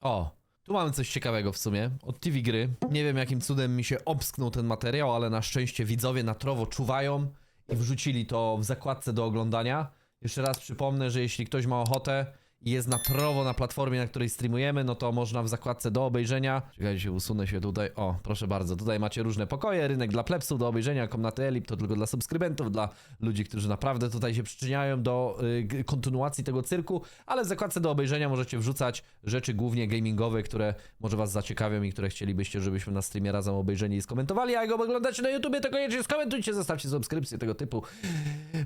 O, tu mamy coś ciekawego w sumie. Od TV Gry. Nie wiem jakim cudem mi się obsknął ten materiał, ale na szczęście widzowie na trowo czuwają i wrzucili to w zakładce do oglądania. Jeszcze raz przypomnę, że jeśli ktoś ma ochotę jest na prowo na platformie, na której streamujemy, no to można w zakładce do obejrzenia. Czekajcie, usunę się tutaj. O, proszę bardzo, tutaj macie różne pokoje, rynek dla plebsów do obejrzenia, komnaty Elip to tylko dla subskrybentów, dla ludzi, którzy naprawdę tutaj się przyczyniają do y, kontynuacji tego cyrku, ale w zakładce do obejrzenia możecie wrzucać rzeczy głównie gamingowe, które może was zaciekawią i które chcielibyście, żebyśmy na streamie razem obejrzeli i skomentowali, a jak oglądacie na YouTubie, to koniecznie skomentujcie, zostawcie subskrypcję tego typu.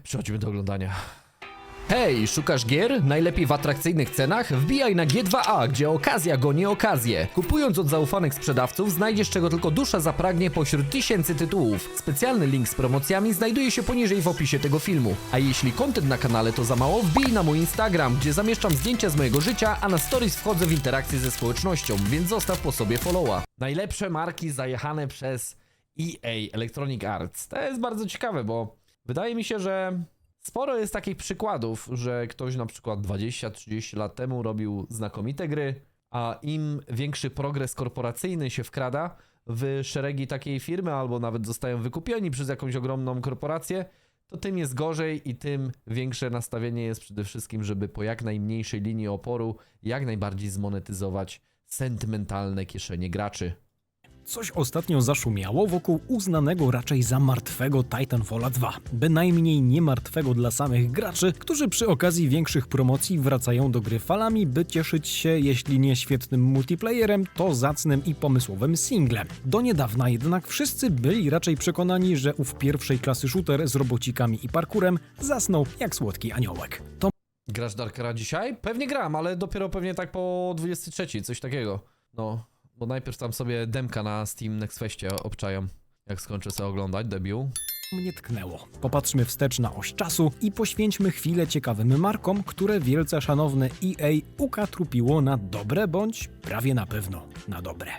Przechodzimy do oglądania. Hej, szukasz gier? Najlepiej w atrakcyjnych cenach? Wbijaj na G2A, gdzie okazja goni okazję. Kupując od zaufanych sprzedawców, znajdziesz czego tylko dusza zapragnie pośród tysięcy tytułów. Specjalny link z promocjami znajduje się poniżej w opisie tego filmu. A jeśli content na kanale to za mało, wbij na mój Instagram, gdzie zamieszczam zdjęcia z mojego życia, a na stories wchodzę w interakcję ze społecznością, więc zostaw po sobie followa. Najlepsze marki zajechane przez EA Electronic Arts. To jest bardzo ciekawe, bo wydaje mi się, że Sporo jest takich przykładów, że ktoś na przykład 20-30 lat temu robił znakomite gry, a im większy progres korporacyjny się wkrada w szeregi takiej firmy, albo nawet zostają wykupieni przez jakąś ogromną korporację, to tym jest gorzej i tym większe nastawienie jest przede wszystkim, żeby po jak najmniejszej linii oporu jak najbardziej zmonetyzować sentymentalne kieszenie graczy. Coś ostatnio zaszumiało wokół uznanego raczej za martwego Titanfalla 2. Bynajmniej nie martwego dla samych graczy, którzy przy okazji większych promocji wracają do gry falami, by cieszyć się, jeśli nie świetnym multiplayerem, to zacnym i pomysłowym singlem. Do niedawna jednak wszyscy byli raczej przekonani, że ów pierwszej klasy shooter z robocikami i parkurem zasnął jak słodki aniołek. To Grasz Darkera dzisiaj? Pewnie gram, ale dopiero pewnie tak po 23, coś takiego. No, bo najpierw tam sobie demka na Steam Next Festie obczają. Jak skończę sobie oglądać debiut. mnie tknęło. Popatrzmy wstecz na oś czasu i poświęćmy chwilę ciekawym markom, które wielce szanowne EA ukatrupiło na dobre bądź prawie na pewno na dobre.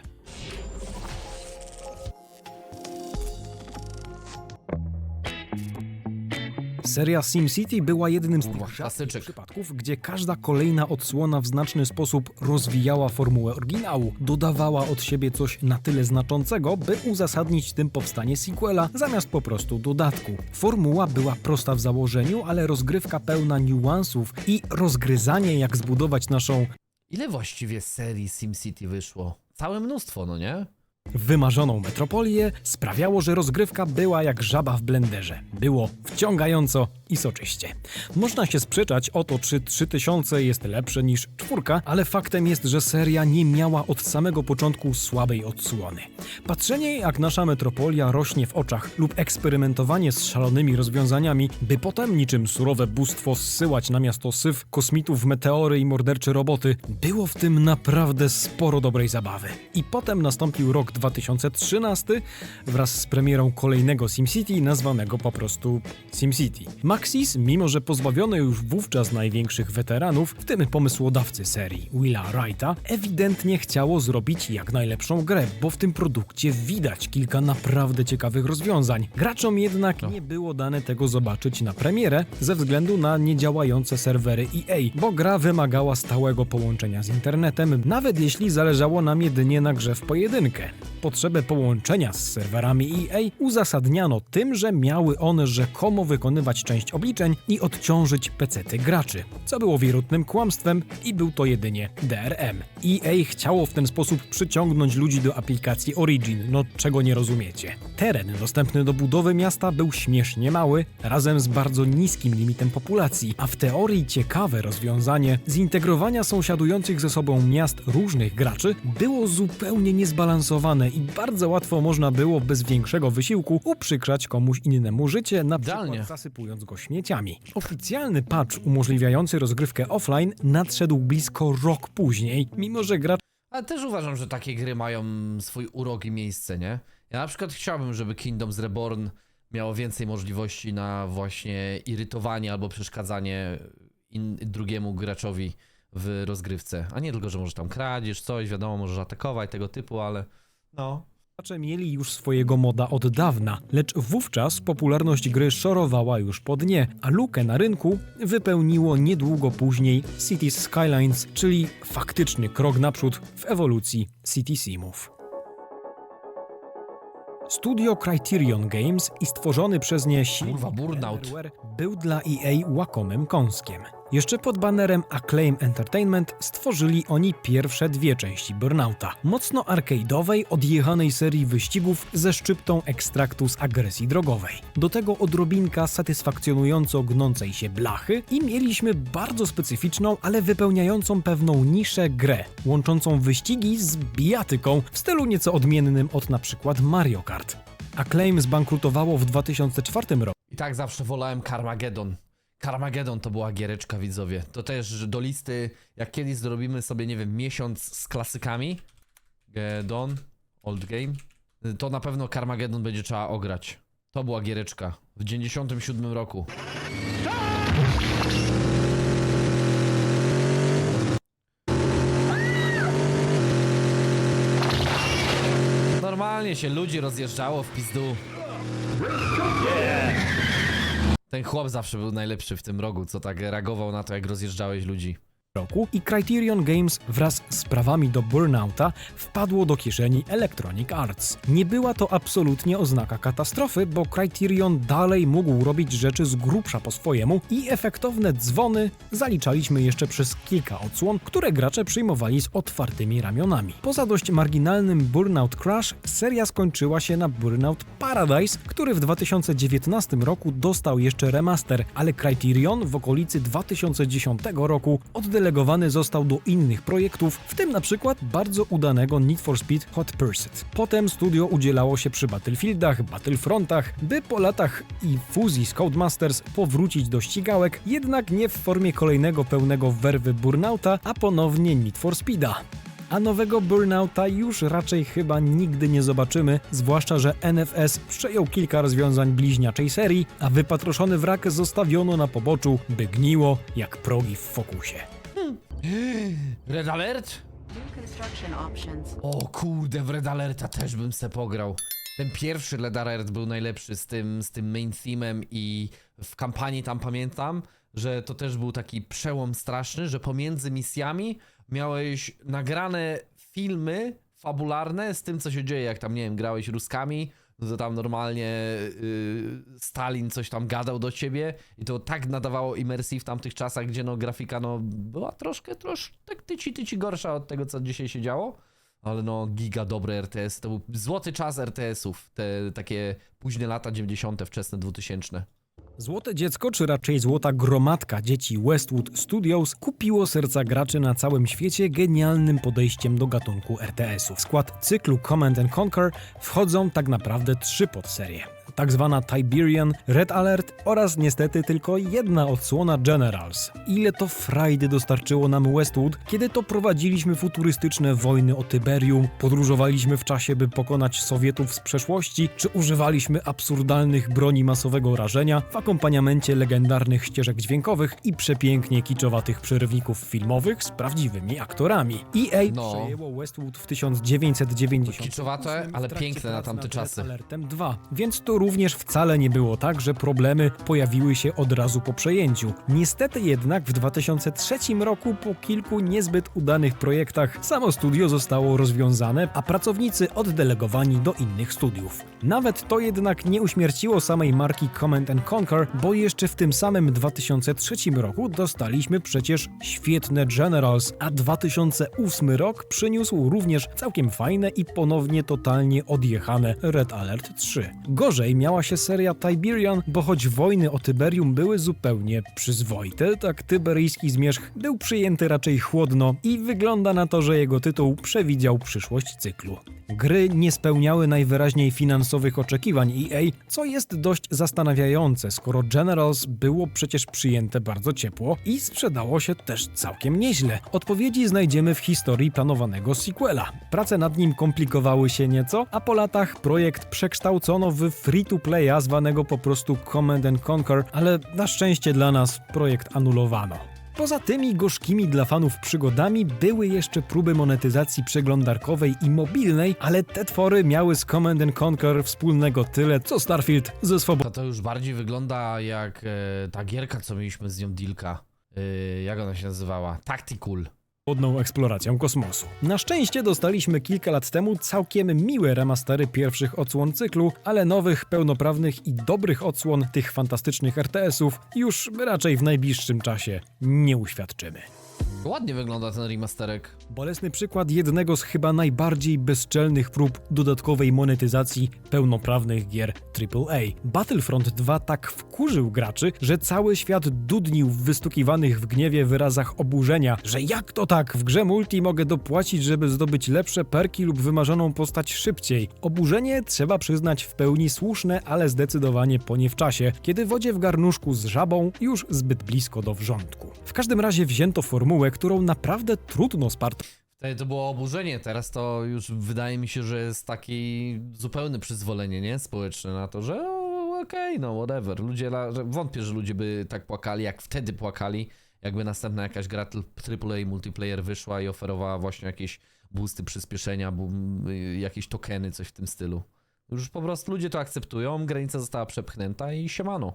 Seria SimCity była jednym z tych rzadkich przypadków, gdzie każda kolejna odsłona w znaczny sposób rozwijała formułę oryginału, dodawała od siebie coś na tyle znaczącego, by uzasadnić tym powstanie sequela zamiast po prostu dodatku. Formuła była prosta w założeniu, ale rozgrywka pełna niuansów i rozgryzanie jak zbudować naszą Ile właściwie serii SimCity wyszło? Całe mnóstwo, no nie? Wymarzoną metropolię sprawiało, że rozgrywka była jak żaba w blenderze. Było wciągająco i soczyście. Można się sprzeczać o to, czy 3000 jest lepsze niż czwórka, ale faktem jest, że seria nie miała od samego początku słabej odsłony. Patrzenie jak nasza metropolia rośnie w oczach lub eksperymentowanie z szalonymi rozwiązaniami, by potem niczym surowe bóstwo zsyłać na miasto syf, kosmitów, meteory i mordercze roboty, było w tym naprawdę sporo dobrej zabawy. I potem nastąpił rok 2013 wraz z premierą kolejnego SimCity nazwanego po prostu SimCity. Maxis, mimo że pozbawiony już wówczas największych weteranów, w tym pomysłodawcy serii Willa Wrighta, ewidentnie chciało zrobić jak najlepszą grę, bo w tym produkcie widać kilka naprawdę ciekawych rozwiązań. Graczom jednak nie było dane tego zobaczyć na premierę ze względu na niedziałające serwery EA, bo gra wymagała stałego połączenia z internetem, nawet jeśli zależało nam jedynie na grze w pojedynkę. Potrzebę połączenia z serwerami EA uzasadniano tym, że miały one rzekomo wykonywać część obliczeń i odciążyć pecety graczy, co było wierutnym kłamstwem i był to jedynie DRM. EA chciało w ten sposób przyciągnąć ludzi do aplikacji Origin, no czego nie rozumiecie. Teren dostępny do budowy miasta był śmiesznie mały, razem z bardzo niskim limitem populacji, a w teorii ciekawe rozwiązanie zintegrowania sąsiadujących ze sobą miast różnych graczy było zupełnie niezbalansowane i bardzo łatwo można było bez większego wysiłku uprzykrzać komuś innemu życie, na przykład zasypując go śmieciami. Oficjalny patch umożliwiający rozgrywkę offline nadszedł blisko rok później, mimo że gracz Ale też uważam, że takie gry mają swój urok i miejsce, nie? Ja na przykład chciałbym, żeby Kingdoms Reborn miało więcej możliwości na właśnie irytowanie albo przeszkadzanie in, drugiemu graczowi w rozgrywce. A nie tylko, że może tam kradzież, coś, wiadomo, możesz atakować, tego typu, ale no, Gracze mieli już swojego moda od dawna, lecz wówczas popularność gry szorowała już po dnie, a lukę na rynku wypełniło niedługo później Cities Skylines, czyli faktyczny krok naprzód w ewolucji City Simów. Studio Criterion Games i stworzony przez nie Kurwa, Burnout. Był dla EA łakomym kąskiem. Jeszcze pod banerem Acclaim Entertainment stworzyli oni pierwsze dwie części Burnouta. Mocno arcade'owej, odjechanej serii wyścigów ze szczyptą ekstraktu z agresji drogowej. Do tego odrobinka satysfakcjonująco gnącej się blachy i mieliśmy bardzo specyficzną, ale wypełniającą pewną niszę grę, łączącą wyścigi z bijatyką w stylu nieco odmiennym od na przykład Mario Kart. Acclaim zbankrutowało w 2004 roku. I tak zawsze wolałem Carmageddon. Carmageddon to była giereczka, widzowie. To też do listy, jak kiedyś zrobimy sobie, nie wiem, miesiąc z klasykami. Geddon, Old Game. To na pewno Carmageddon będzie trzeba ograć. To była giereczka w 97 roku. Normalnie się ludzi rozjeżdżało w pizdu. Ten chłop zawsze był najlepszy w tym rogu, co tak reagował na to, jak rozjeżdżałeś ludzi. Roku i Criterion Games wraz z prawami do Burnouta wpadło do kieszeni Electronic Arts. Nie była to absolutnie oznaka katastrofy, bo Criterion dalej mógł robić rzeczy z grubsza po swojemu i efektowne dzwony zaliczaliśmy jeszcze przez kilka odsłon, które gracze przyjmowali z otwartymi ramionami. Poza dość marginalnym Burnout Crash, seria skończyła się na Burnout Paradise, który w 2019 roku dostał jeszcze remaster, ale Criterion w okolicy 2010 roku oddelegowany został do innych projektów, w tym na przykład bardzo udanego Need for Speed Hot Pursuit. Potem studio udzielało się przy Battlefieldach, Battlefrontach, by po latach i fuzji z Codemasters powrócić do ścigałek, jednak nie w formie kolejnego pełnego werwy Burnouta, a ponownie Need for Speeda. A nowego Burnouta już raczej chyba nigdy nie zobaczymy, zwłaszcza, że NFS przejął kilka rozwiązań bliźniaczej serii, a wypatroszony wrak zostawiono na poboczu, by gniło jak progi w fokusie. Red Alert? New construction options. O kurde, w Red Alerta też bym se pograł. Ten pierwszy Red Alert był najlepszy z tym, z tym main themem i w kampanii tam pamiętam, że to też był taki przełom straszny, że pomiędzy misjami miałeś nagrane filmy fabularne z tym, co się dzieje, jak tam, nie wiem, grałeś Ruskami, to tam normalnie y, Stalin coś tam gadał do ciebie i to tak nadawało imersji w tamtych czasach, gdzie no grafika no była troszkę, troszkę tak tyci, tyci gorsza od tego, co dzisiaj się działo. Ale no, giga dobre RTS. To był złoty czas RTS-ów. Te takie późne lata 90., wczesne 2000. Złote dziecko, czy raczej złota gromadka dzieci Westwood Studios kupiło serca graczy na całym świecie genialnym podejściem do gatunku RTS-ów. W skład cyklu Command and Conquer wchodzą tak naprawdę trzy podserie. Tak zwana Tiberian, Red Alert oraz niestety tylko jedna odsłona Generals. Ile to frajdy dostarczyło nam Westwood, kiedy to prowadziliśmy futurystyczne wojny o Tyberium, podróżowaliśmy w czasie, by pokonać Sowietów z przeszłości, czy używaliśmy absurdalnych broni masowego rażenia w akompaniamencie legendarnych ścieżek dźwiękowych i przepięknie kiczowatych przerywników filmowych z prawdziwymi aktorami. EA No. przejęło Westwood w 1990. Kiczowate, ale piękne na tamte czasy. Alertem 2, więc to również wcale nie było tak, że problemy pojawiły się od razu po przejęciu. Niestety jednak w 2003 roku po kilku niezbyt udanych projektach samo studio zostało rozwiązane, a pracownicy oddelegowani do innych studiów. Nawet to jednak nie uśmierciło samej marki Command and Conquer, bo jeszcze w tym samym 2003 roku dostaliśmy przecież świetne Generals, a 2008 rok przyniósł również całkiem fajne i ponownie totalnie odjechane Red Alert 3. Gorzej miała się seria Tiberian, bo choć wojny o Tyberium były zupełnie przyzwoite, tak tyberyjski zmierzch był przyjęty raczej chłodno i wygląda na to, że jego tytuł przewidział przyszłość cyklu. Gry nie spełniały najwyraźniej finansowych oczekiwań EA, co jest dość zastanawiające, skoro Generals było przecież przyjęte bardzo ciepło i sprzedało się też całkiem nieźle. Odpowiedzi znajdziemy w historii planowanego sequela. Prace nad nim komplikowały się nieco, a po latach projekt przekształcono w free-to-playa zwanego po prostu Command and Conquer, ale na szczęście dla nas projekt anulowano. Poza tymi gorzkimi dla fanów przygodami były jeszcze próby monetyzacji przeglądarkowej i mobilnej, ale te twory miały z Command and Conquer wspólnego tyle, co Starfield ze swobodną To to już bardziej wygląda jak e, ta gierka, co mieliśmy z nią dealka. E, jak ona się nazywała? Tactical. Eksploracją kosmosu. Na szczęście dostaliśmy kilka lat temu całkiem miłe remastery pierwszych odsłon cyklu, ale nowych, pełnoprawnych i dobrych odsłon tych fantastycznych RTS-ów już raczej w najbliższym czasie nie uświadczymy. Ładnie wygląda ten remasterek. Bolesny przykład jednego z chyba najbardziej bezczelnych prób dodatkowej monetyzacji pełnoprawnych gier AAA. Battlefront 2 tak wkurzył graczy, że cały świat dudnił w wystukiwanych w gniewie wyrazach oburzenia, że jak to tak, w grze multi mogę dopłacić, żeby zdobyć lepsze perki lub wymarzoną postać szybciej. Oburzenie, trzeba przyznać, w pełni słuszne, ale zdecydowanie po nie w czasie, kiedy wodzie w garnuszku z żabą już zbyt blisko do wrzątku. W każdym razie wzięto formułę, którą naprawdę trudno spartolić Wtedy to było oburzenie, teraz to już wydaje mi się, że jest taki zupełne przyzwolenie, nie? Społeczne na to, że okej, no whatever. Ludzie, wątpię, że ludzie by tak płakali, jak wtedy płakali, jakby następna jakaś gra AAA multiplayer wyszła i oferowała właśnie jakieś boosty przyspieszenia, jakieś tokeny, coś w tym stylu. Już po prostu ludzie to akceptują, granica została przepchnięta i siemano.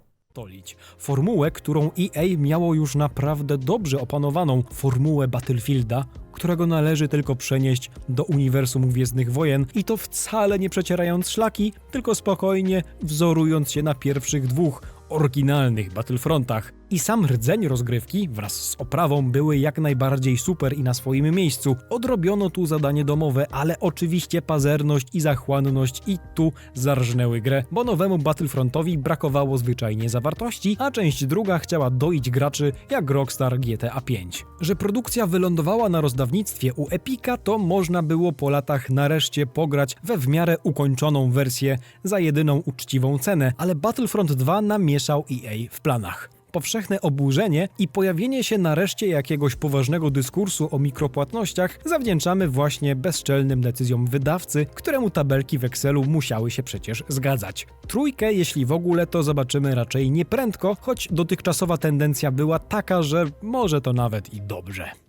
Formułę, którą EA miało już naprawdę dobrze opanowaną, formułę Battlefielda, którego należy tylko przenieść do uniwersum Gwiezdnych Wojen i to wcale nie przecierając szlaki, tylko spokojnie wzorując się na pierwszych dwóch oryginalnych Battlefrontach. I sam rdzeń rozgrywki wraz z oprawą były jak najbardziej super i na swoim miejscu. Odrobiono tu zadanie domowe, ale oczywiście pazerność i zachłanność i tu zarżnęły grę, bo nowemu Battlefrontowi brakowało zwyczajnie zawartości, a część druga chciała doić graczy jak Rockstar GTA V. Że produkcja wylądowała na rozdawnictwie u Epika, to można było po latach nareszcie pograć we w miarę ukończoną wersję za jedyną uczciwą cenę, ale Battlefront 2 namieszał EA w planach powszechne oburzenie i pojawienie się nareszcie jakiegoś poważnego dyskursu o mikropłatnościach zawdzięczamy właśnie bezczelnym decyzjom wydawcy, któremu tabelki w Excelu musiały się przecież zgadzać. Trójkę, jeśli w ogóle, to zobaczymy raczej nieprędko, choć dotychczasowa tendencja była taka, że może to nawet i dobrze.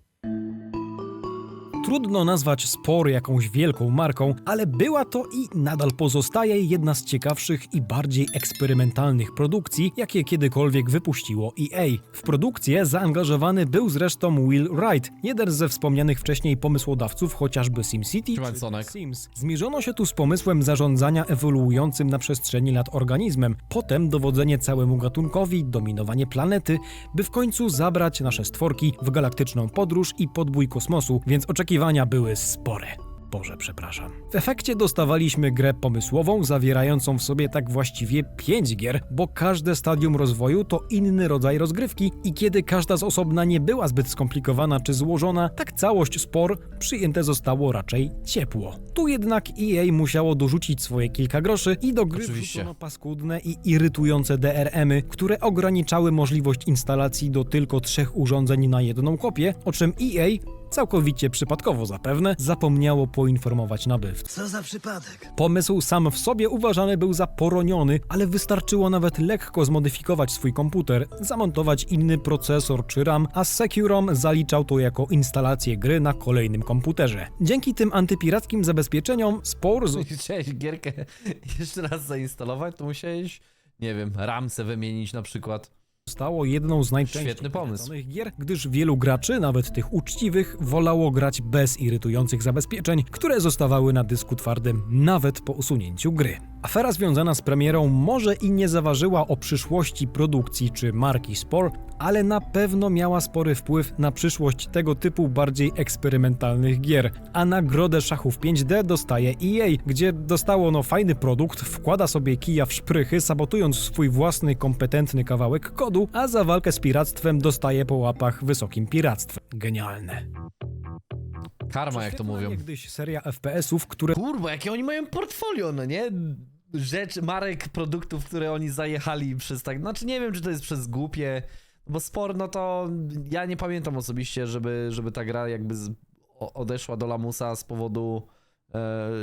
Trudno nazwać spor jakąś wielką marką, ale była to i nadal pozostaje jedna z ciekawszych i bardziej eksperymentalnych produkcji, jakie kiedykolwiek wypuściło EA. W produkcję zaangażowany był zresztą Will Wright, jeden ze wspomnianych wcześniej pomysłodawców chociażby SimCity czy. Sims. Zmierzono się tu z pomysłem zarządzania ewoluującym na przestrzeni lat organizmem, potem dowodzenie całemu gatunkowi, dominowanie planety, by w końcu zabrać nasze stworki w galaktyczną podróż i podbój kosmosu, więc oczekiwania były spore. Boże, przepraszam. W efekcie dostawaliśmy grę pomysłową, zawierającą w sobie tak właściwie pięć gier, bo każde stadium rozwoju to inny rodzaj rozgrywki i kiedy każda z osobna nie była zbyt skomplikowana czy złożona, tak całość spor przyjęte zostało raczej ciepło. Tu jednak EA musiało dorzucić swoje kilka groszy i do gry Oczywiście. wrzucono paskudne i irytujące DRM-y, które ograniczały możliwość instalacji do tylko trzech urządzeń na jedną kopię, o czym EA całkowicie przypadkowo zapewne, zapomniało poinformować nabywcę. Co za przypadek? Pomysł sam w sobie uważany był za poroniony, ale wystarczyło nawet lekko zmodyfikować swój komputer, zamontować inny procesor czy RAM, a Securom zaliczał to jako instalację gry na kolejnym komputerze. Dzięki tym antypirackim zabezpieczeniom spor z... Chciałeś gierkę jeszcze raz zainstalować, to musiałeś, nie wiem, ramsę wymienić na przykład. Stało jedną z najczęściej Świetny pomysł. polecanych gier, gdyż wielu graczy, nawet tych uczciwych, wolało grać bez irytujących zabezpieczeń, które zostawały na dysku twardym nawet po usunięciu gry. Afera związana z premierą może i nie zaważyła o przyszłości produkcji czy marki Spore, ale na pewno miała spory wpływ na przyszłość tego typu bardziej eksperymentalnych gier. A nagrodę szachów 5D dostaje EA, gdzie dostało no fajny produkt, wkłada sobie kija w szprychy, sabotując swój własny kompetentny kawałek kodu, a za walkę z piractwem dostaje po łapach wysokim piractwem. Genialne. Karma, jak to mówią. Niegdyś seria FPS-ów, które Kurwa, jakie oni mają portfolio, no nie? Rzecz, marek, produktów, które oni zajechali przez tak. Znaczy, nie wiem, czy to jest przez głupie, bo spor, no to ja nie pamiętam osobiście, żeby, żeby ta gra jakby z, o, odeszła do lamusa z powodu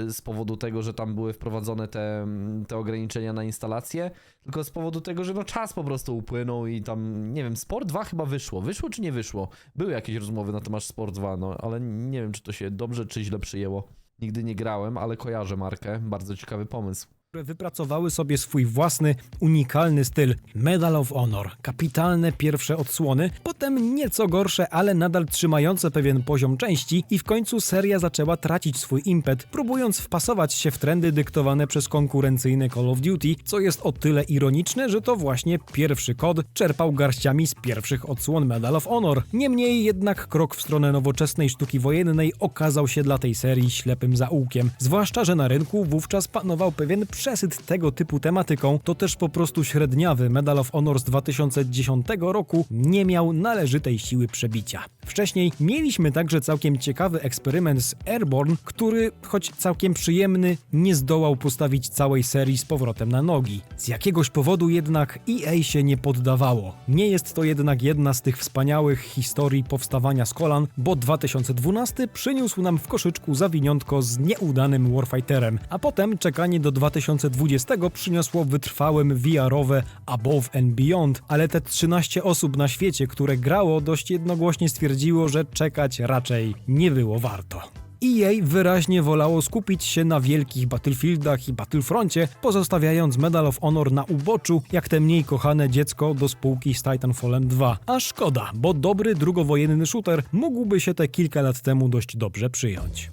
z powodu tego, że tam były wprowadzone te, te ograniczenia na instalację, tylko z powodu tego, że no czas po prostu upłynął i tam, nie wiem, Sport 2 chyba wyszło. Wyszło czy nie wyszło? Były jakieś rozmowy na temat Sport 2, no ale nie wiem, czy to się dobrze czy źle przyjęło. Nigdy nie grałem, ale kojarzę markę. Bardzo ciekawy pomysł. Które wypracowały sobie swój własny, unikalny styl. Medal of Honor, kapitalne pierwsze odsłony, potem nieco gorsze, ale nadal trzymające pewien poziom części i w końcu seria zaczęła tracić swój impet, próbując wpasować się w trendy dyktowane przez konkurencyjne Call of Duty, co jest o tyle ironiczne, że to właśnie pierwszy kod czerpał garściami z pierwszych odsłon Medal of Honor. Niemniej jednak krok w stronę nowoczesnej sztuki wojennej okazał się dla tej serii ślepym zaułkiem, zwłaszcza, że na rynku wówczas panował pewien przesyt tego typu tematyką, to też po prostu średniawy Medal of Honor z 2010 roku nie miał należytej siły przebicia. Wcześniej mieliśmy także całkiem ciekawy eksperyment z Airborne, który, choć całkiem przyjemny, nie zdołał postawić całej serii z powrotem na nogi. Z jakiegoś powodu jednak EA się nie poddawało. Nie jest to jednak jedna z tych wspaniałych historii powstawania z kolan, bo 2012 przyniósł nam w koszyczku zawiniątko z nieudanym Warfighterem, a potem czekanie do 2020 przyniosło wytrwałym VR-owe Above and Beyond, ale te 13 osób na świecie, które grało, dość jednogłośnie stwierdziło, że czekać raczej nie było warto. EA wyraźnie wolało skupić się na wielkich Battlefieldach i Battlefroncie, pozostawiając Medal of Honor na uboczu, jak te mniej kochane dziecko do spółki z Titanfallem 2. A szkoda, bo dobry drugowojenny shooter mógłby się te kilka lat temu dość dobrze przyjąć.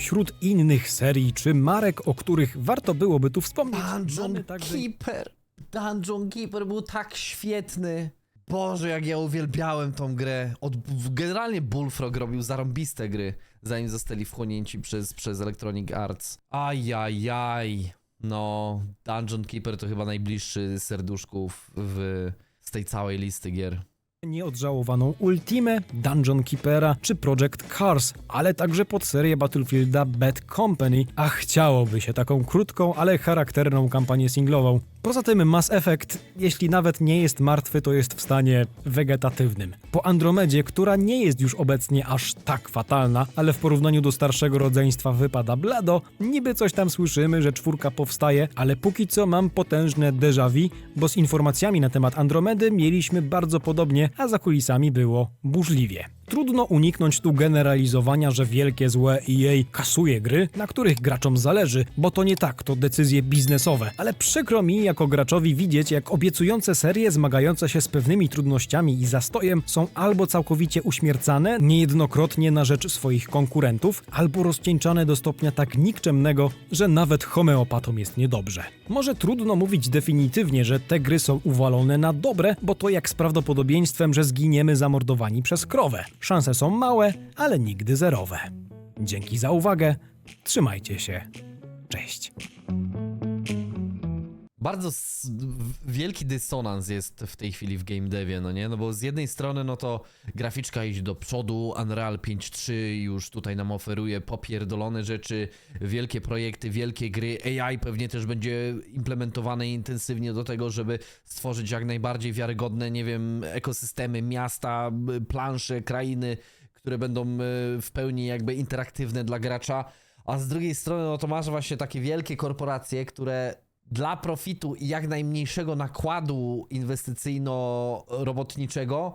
Wśród innych serii czy marek, o których warto byłoby tu wspomnieć, Dungeon także Keeper. Dungeon Keeper był tak świetny. Boże, jak ja uwielbiałem tą grę. Od, w- generalnie Bullfrog robił zarąbiste gry, zanim zostali wchłonięci przez, przez Electronic Arts. Ajajaj. No, Dungeon Keeper to chyba najbliższy serduszków w, z tej całej listy gier. Nieodżałowaną Ultimę, Dungeon Keepera czy Project Cars, ale także pod serię Battlefielda Bad Company, a chciałoby się taką krótką, ale charakterną kampanię singlową. Poza tym Mass Effect, jeśli nawet nie jest martwy, to jest w stanie wegetatywnym. Po Andromedzie, która nie jest już obecnie aż tak fatalna, ale w porównaniu do starszego rodzeństwa wypada blado, niby coś tam słyszymy, że czwórka powstaje, ale póki co mam potężne déjà vu, bo z informacjami na temat Andromedy mieliśmy bardzo podobnie, a za kulisami było burzliwie. Trudno uniknąć tu generalizowania, że wielkie złe EA kasuje gry, na których graczom zależy, bo to nie tak, to decyzje biznesowe. Ale przykro mi jako graczowi widzieć, jak obiecujące serie zmagające się z pewnymi trudnościami i zastojem są albo całkowicie uśmiercane, niejednokrotnie na rzecz swoich konkurentów, albo rozcieńczane do stopnia tak nikczemnego, że nawet homeopatom jest niedobrze. Może trudno mówić definitywnie, że te gry są uwalone na dobre, bo to jak z prawdopodobieństwem, że zginiemy zamordowani przez krowę. Szanse są małe, ale nigdy zerowe. Dzięki za uwagę. Trzymajcie się. Cześć. Bardzo wielki dysonans jest w tej chwili w game devie, no nie? No bo z jednej strony, no to graficzka idzie do przodu, Unreal 5.3 już tutaj nam oferuje popierdolone rzeczy, wielkie projekty, wielkie gry, AI pewnie też będzie implementowane intensywnie do tego, żeby stworzyć jak najbardziej wiarygodne, nie wiem, ekosystemy, miasta, plansze, krainy, które będą e, w pełni jakby interaktywne dla gracza. A z drugiej strony, no to masz właśnie takie wielkie korporacje, które dla profitu i jak najmniejszego nakładu inwestycyjno-robotniczego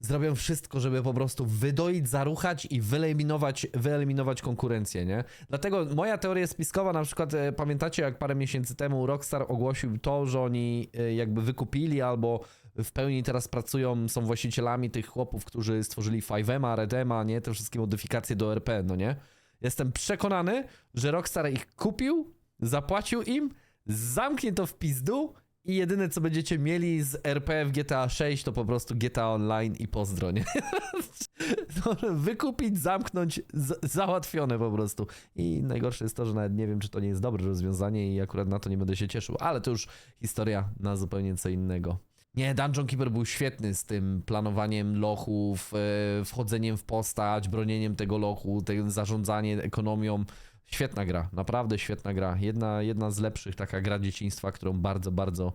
zrobią wszystko, żeby po prostu wydoić, zaruchać i wyeliminować, wyeliminować konkurencję, nie? Dlatego moja teoria spiskowa, na przykład e, pamiętacie jak parę miesięcy temu Rockstar ogłosił to, że oni e, jakby wykupili albo w pełni teraz pracują, są właścicielami tych chłopów, którzy stworzyli 5M'a, Redema, nie? Te wszystkie modyfikacje do RP, no nie? Jestem przekonany, że Rockstar ich kupił, zapłacił im, zamknie to w pizdu i jedyne co będziecie mieli z RP w GTA 6 to po prostu GTA Online i pozdro, nie? No, Wykupić, zamknąć, załatwione po prostu. I najgorsze jest to, że nawet nie wiem, czy to nie jest dobre rozwiązanie i akurat na to nie będę się cieszył, ale to już historia na zupełnie co innego. Nie, Dungeon Keeper był świetny z tym planowaniem lochów, e, wchodzeniem w postać, bronieniem tego lochu, te, zarządzanie ekonomią. Świetna gra, naprawdę świetna gra. Jedna, jedna z lepszych, taka gra dzieciństwa, którą bardzo, bardzo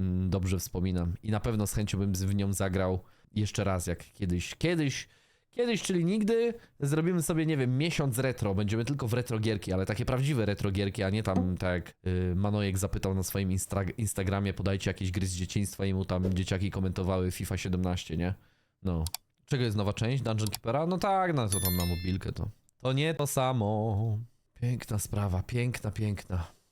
mm, dobrze wspominam. I na pewno z chęcią bym w nią zagrał jeszcze raz, jak kiedyś, kiedyś, Kiedyś, czyli nigdy, zrobimy sobie, nie wiem, miesiąc retro. Będziemy tylko w retro gierki, ale takie prawdziwe retro gierki, a nie tam tak jak y, Manojek zapytał na swoim instra- Instagramie, podajcie jakieś gry z dzieciństwa i mu tam dzieciaki komentowały FIFA 17, nie? No. Czego jest nowa część? Dungeon Keepera? No tak, no to tam na mobilkę to. To nie to samo. Piękna sprawa, piękna, piękna.